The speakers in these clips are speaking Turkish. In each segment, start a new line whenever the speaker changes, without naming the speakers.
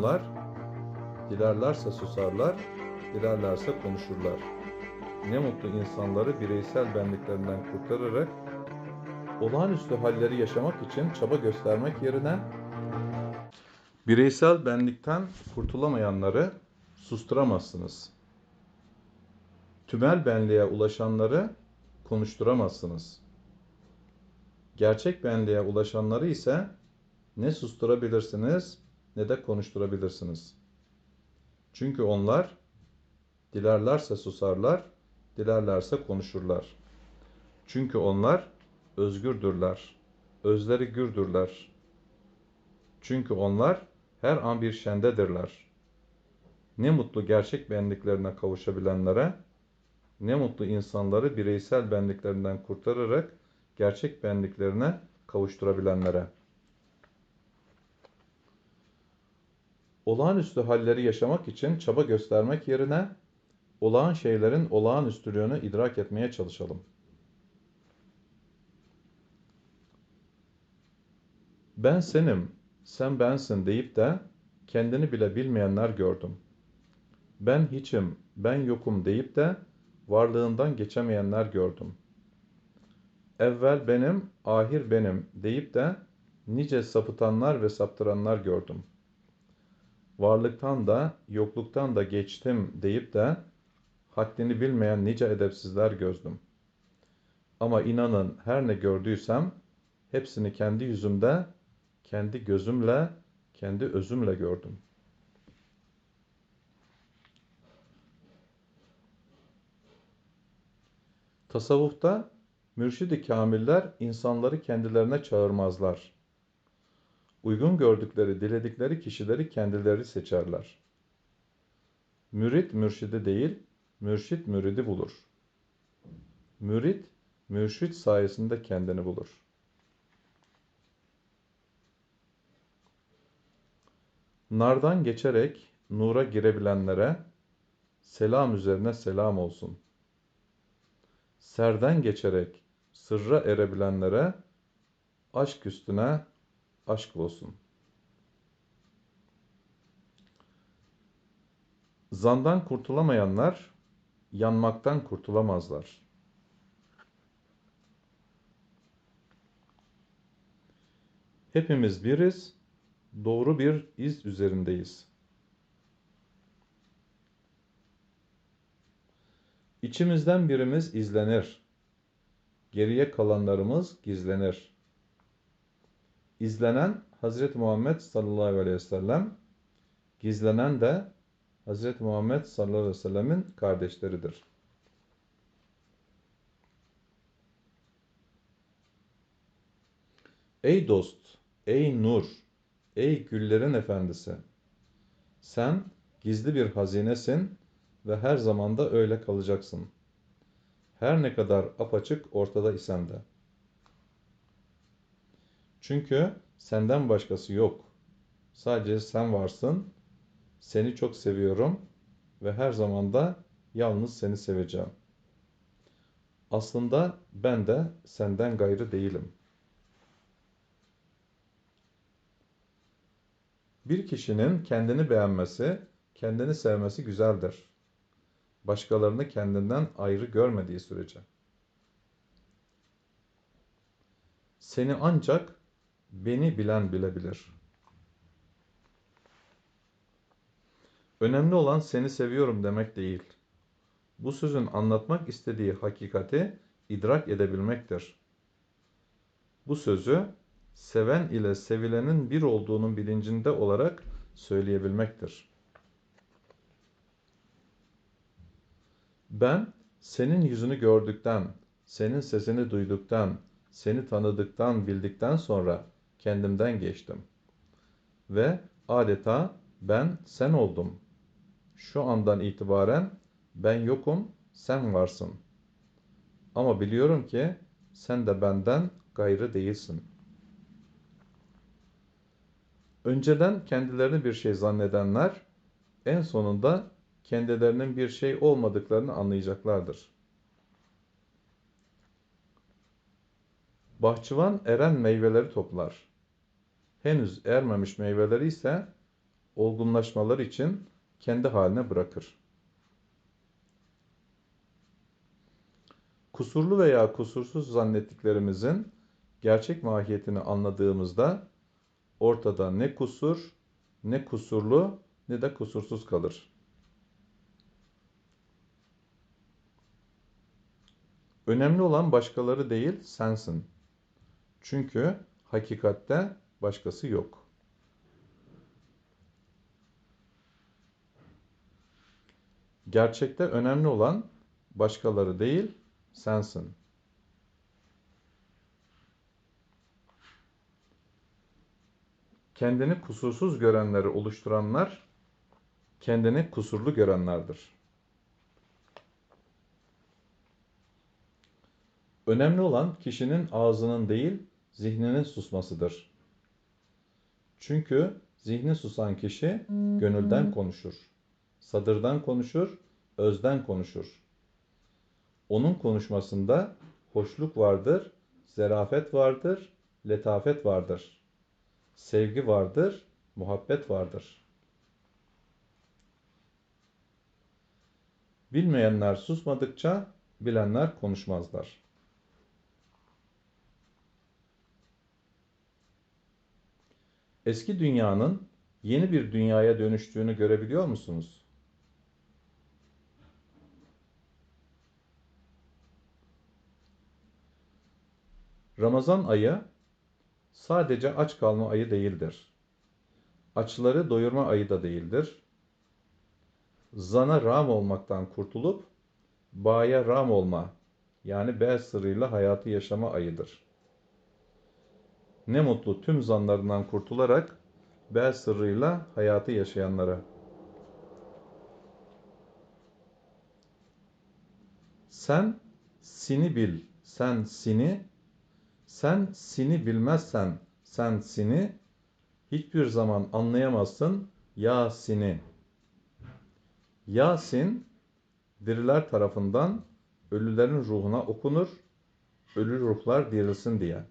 onlar dilerlerse susarlar, dilerlerse konuşurlar. Ne mutlu insanları bireysel benliklerinden kurtararak olağanüstü halleri yaşamak için çaba göstermek yerine bireysel benlikten kurtulamayanları susturamazsınız. Tümel benliğe ulaşanları konuşturamazsınız. Gerçek benliğe ulaşanları ise ne susturabilirsiniz ne de konuşturabilirsiniz. Çünkü onlar dilerlerse susarlar, dilerlerse konuşurlar. Çünkü onlar özgürdürler, özleri gürdürler. Çünkü onlar her an bir şendedirler. Ne mutlu gerçek benliklerine kavuşabilenlere, ne mutlu insanları bireysel benliklerinden kurtararak gerçek benliklerine kavuşturabilenlere. Olağanüstü halleri yaşamak için çaba göstermek yerine olağan şeylerin olağanüstülüğünü idrak etmeye çalışalım. Ben senim, sen bensin deyip de kendini bile bilmeyenler gördüm. Ben hiçim, ben yokum deyip de varlığından geçemeyenler gördüm. Evvel benim, ahir benim deyip de nice sapıtanlar ve saptıranlar gördüm. Varlıktan da, yokluktan da geçtim deyip de haddini bilmeyen nice edepsizler gördüm. Ama inanın her ne gördüysem hepsini kendi yüzümde, kendi gözümle, kendi özümle gördüm. Tasavvufta mürşid-i kamiller insanları kendilerine çağırmazlar. Uygun gördükleri, diledikleri kişileri kendileri seçerler. Mürit mürşidi değil, mürşit müridi bulur. Mürit, mürşit sayesinde kendini bulur. Nardan geçerek nura girebilenlere selam üzerine selam olsun. Serden geçerek sırra erebilenlere aşk üstüne aşk olsun. Zandan kurtulamayanlar yanmaktan kurtulamazlar. Hepimiz biriz, doğru bir iz üzerindeyiz. İçimizden birimiz izlenir. Geriye kalanlarımız gizlenir. İzlenen Hazreti Muhammed sallallahu aleyhi ve sellem, gizlenen de Hazreti Muhammed sallallahu aleyhi ve sellemin kardeşleridir. Ey dost, ey nur, ey güllerin efendisi! Sen gizli bir hazinesin ve her zamanda öyle kalacaksın. Her ne kadar apaçık ortada isen de. Çünkü senden başkası yok. Sadece sen varsın. Seni çok seviyorum ve her zaman da yalnız seni seveceğim. Aslında ben de senden gayrı değilim. Bir kişinin kendini beğenmesi, kendini sevmesi güzeldir. Başkalarını kendinden ayrı görmediği sürece. Seni ancak beni bilen bilebilir. Önemli olan seni seviyorum demek değil. Bu sözün anlatmak istediği hakikati idrak edebilmektir. Bu sözü seven ile sevilenin bir olduğunun bilincinde olarak söyleyebilmektir. Ben senin yüzünü gördükten, senin sesini duyduktan, seni tanıdıktan, bildikten sonra kendimden geçtim. Ve adeta ben sen oldum. Şu andan itibaren ben yokum, sen varsın. Ama biliyorum ki sen de benden gayrı değilsin. Önceden kendilerini bir şey zannedenler en sonunda kendilerinin bir şey olmadıklarını anlayacaklardır. Bahçıvan eren meyveleri toplar. Henüz ermemiş meyveleri ise olgunlaşmaları için kendi haline bırakır. Kusurlu veya kusursuz zannettiklerimizin gerçek mahiyetini anladığımızda ortada ne kusur, ne kusurlu, ne de kusursuz kalır. Önemli olan başkaları değil, sensin. Çünkü hakikatte başkası yok. Gerçekte önemli olan başkaları değil, sensin. Kendini kusursuz görenleri oluşturanlar, kendini kusurlu görenlerdir. Önemli olan kişinin ağzının değil, zihninin susmasıdır. Çünkü zihni susan kişi gönülden konuşur, sadırdan konuşur, özden konuşur. Onun konuşmasında hoşluk vardır, zerafet vardır, letafet vardır. Sevgi vardır, muhabbet vardır. Bilmeyenler susmadıkça bilenler konuşmazlar. Eski dünyanın yeni bir dünyaya dönüştüğünü görebiliyor musunuz? Ramazan ayı sadece aç kalma ayı değildir. Açları doyurma ayı da değildir. Zana ram olmaktan kurtulup baya ram olma yani B sırrıyla hayatı yaşama ayıdır. Ne mutlu tüm zanlarından kurtularak B sırrıyla hayatı yaşayanlara. Sen sini bil, sen sini, sen sini bilmezsen sen sini, hiçbir zaman anlayamazsın Yasin'i. Yasin, diriler tarafından ölülerin ruhuna okunur, ölü ruhlar dirilsin diye.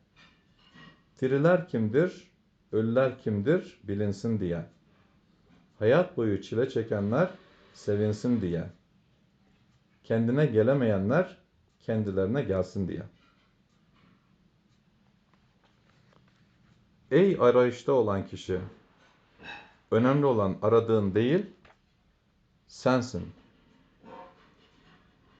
Diriler kimdir, ölüler kimdir bilinsin diye. Hayat boyu çile çekenler sevinsin diye. Kendine gelemeyenler kendilerine gelsin diye. Ey arayışta olan kişi, önemli olan aradığın değil, sensin.